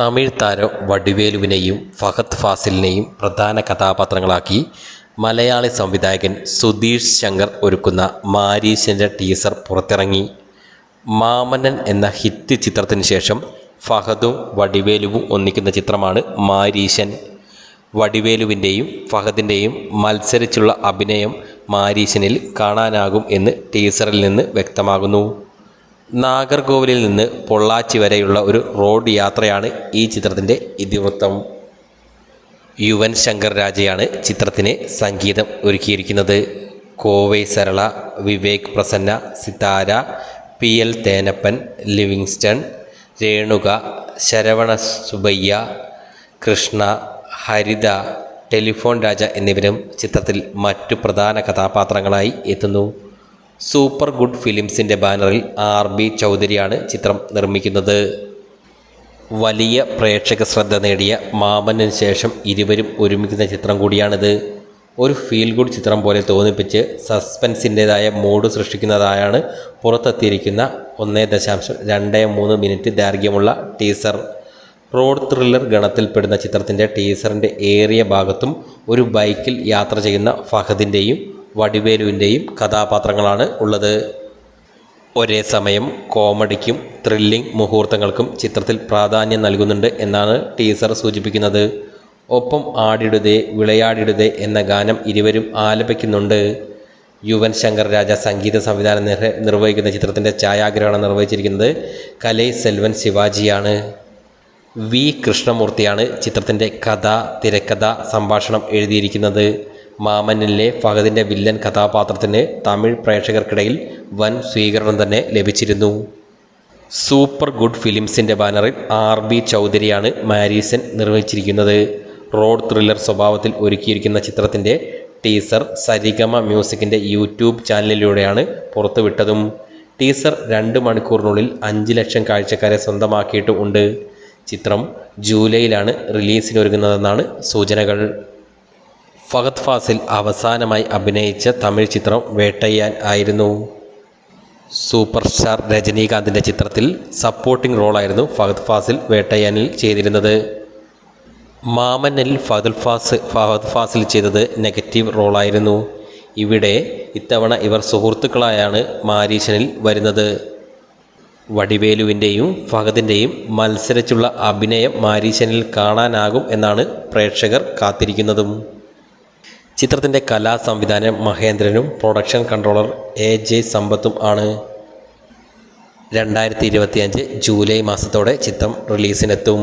തമിഴ് താരം വടിവേലുവിനെയും ഫഹദ് ഫാസിലിനെയും പ്രധാന കഥാപാത്രങ്ങളാക്കി മലയാളി സംവിധായകൻ സുധീഷ് ശങ്കർ ഒരുക്കുന്ന മാരീശന്റെ ടീസർ പുറത്തിറങ്ങി. മാമനൻ എന്ന ഹിറ്റ് ചിത്രത്തിന് ശേഷം ഫഹദും വടിവേലുവും ഒന്നിക്കുന്ന ചിത്രമാണ് മാരീശൻ വടിവേലുവിന്റെയും ഫഹദിന്റെയും മത്സരിച്ചുള്ള അഭിനയം മാരീശനിൽ കാണാനാകും എന്ന് ടീസറിൽ നിന്ന് വ്യക്തമാകുന്നു. നാഗർകോവിലിൽ നിന്ന് പൊള്ളാച്ചി വരെയുള്ള ഒരു റോഡ് യാത്രയാണ് ഈ ചിത്രത്തിന്റെ ഇതിവൃത്തം. യുവൻ ശങ്കർ രാജയാണ് ചിത്രത്തിന് സംഗീതം ഒരുക്കിയിരിക്കുന്നത്. Kovai Sarala Vivek Prasanna Sithara P L Thenappan Livingston Renuka Saravana Subbaiah Krishna Haritha telephone Raja എന്നിവരും ചിത്രത്തിൽ മറ്റു പ്രധാന കഥാപാത്രങ്ങളായി എത്തുന്നു. സൂപ്പർ ഗുഡ് ഫിലിംസിന്റെ ബാനറിൽ ആർ ബി ചൗധരിയാണ് ചിത്രം നിർമ്മിക്കുന്നത്. വലിയ പ്രേക്ഷക ശ്രദ്ധ നേടിയ മാമനു ശേഷം ഇരുവരും ഒരുമിക്കുന്ന ചിത്രം കൂടിയാണിത്. ഒരു ഫീൽ ഗുഡ് ചിത്രം പോലെ തോന്നിപ്പിച്ച് സസ്പെൻസിന്റെതായ മൂഡ് സൃഷ്ടിക്കുന്നതായാണ് പുറത്തെത്തിയിരിക്കുന്ന ഒന്നേ ദശാംശം രണ്ട് മൂന്ന് മിനിറ്റ് ദൈർഘ്യമുള്ള ടീസർ റോഡ് ത്രില്ലർ ഗണത്തിൽപ്പെടുന്ന ചിത്രത്തിന്റെ ടീസറിന്റെ ഏറിയ ഭാഗത്തും ഒരു ബൈക്കിൽ യാത്ര ചെയ്യുന്ന ഫഹദിന്റെയും വടിവേലുവിന്റെയും കഥാപാത്രങ്ങളാണ് ഉള്ളത്. ഒരേ സമയം കോമഡിക്കും ത്രില്ലിംഗ് മുഹൂർത്തങ്ങൾക്കും ചിത്രത്തിൽ പ്രാധാന്യം നൽകുന്നുണ്ട് എന്നാണ് ടീസർ സൂചിപ്പിക്കുന്നത്. ഒപ്പം ആടിടുതേ വിളയാടിടുതേ എന്ന ഗാനം ഇരുവരും ആലപിക്കുന്നുണ്ട്. യുവൻ ശങ്കർ രാജ സംഗീത സംവിധാനം നിർ നിർവഹിക്കുന്ന ചിത്രത്തിന്റെ ഛായാഗ്രഹണം നിർവഹിച്ചിരിക്കുന്നത്. കലൈ സെൽവൻ ശിവാജിയാണ്. വി കൃഷ്ണമൂർത്തിയാണ് ചിത്രത്തിന്റെ കഥ തിരക്കഥ സംഭാഷണം എഴുതിയിരിക്കുന്നത്. മാമനിലെ ഫഹദിന്റെ വില്ലൻ കഥാപാത്രത്തിന് തമിഴ് പ്രേക്ഷകർക്കിടയിൽ വൻ സ്വീകരണം തന്നെ ലഭിച്ചിരുന്നു. സൂപ്പർ ഗുഡ് ഫിലിംസിന്റെ ബാനറിൽ ആർ ബി ചൗധരിയാണ് മാരീസൻ നിർവഹിച്ചിരിക്കുന്നത്. റോഡ് ത്രില്ലർ സ്വഭാവത്തിൽ ഒരുക്കിയിരിക്കുന്ന ചിത്രത്തിന്റെ ടീസർ സരിഗമ മ്യൂസിക്കിന്റെ യൂട്യൂബ് ചാനലിലൂടെയാണ് പുറത്തുവിട്ടതും. ടീസർ രണ്ട് മണിക്കൂറിനുള്ളിൽ അഞ്ച് ലക്ഷം കാഴ്ചക്കാരെ സ്വന്തമാക്കിയിട്ടും ഉണ്ട്. ചിത്രം ജൂലൈയിലാണ് റിലീസിനൊരുങ്ങുന്നതെന്നാണ് സൂചനകൾ. ഫഹദ് ഫാസിൽ അവസാനമായി അഭിനയിച്ച തമിഴ് ചിത്രം വേട്ടയ്യാൻ ആയിരുന്നു. സൂപ്പർ സ്റ്റാർ രജനീകാന്തിന്റെ ചിത്രത്തിൽ സപ്പോർട്ടിംഗ് റോളായിരുന്നു ഫഹദ് ഫാസിൽ വേട്ടയ്യാനിൽ ചെയ്തിരുന്നത്. മാമനിൽ ഫഹദ് ഫാസ് ഫഹദ് ഫാസിൽ ചെയ്തത് നെഗറ്റീവ് റോളായിരുന്നു. ഇവിടെ ഇത്തവണ ഇവർ സുഹൃത്തുക്കളായാണ് മാരീശനിൽ വരുന്നത്. വടിവേലുവിന്റെയും ഫഹദിന്റെയും മത്സരിച്ചുള്ള അഭിനയം മാരീശനിൽ കാണാനാകും എന്നാണ് പ്രേക്ഷകർ കാത്തിരിക്കുന്നതും. ചിത്രത്തിന്റെ കലാ സംവിധാനം മഹേന്ദ്രനും പ്രൊഡക്ഷൻ കൺട്രോളർ എ ജെ സമ്പത്തും ആണ്. രണ്ടായിരത്തി ഇരുപത്തിയഞ്ച് ജൂലൈ മാസത്തോടെ ചിത്രം റിലീസിനെത്തും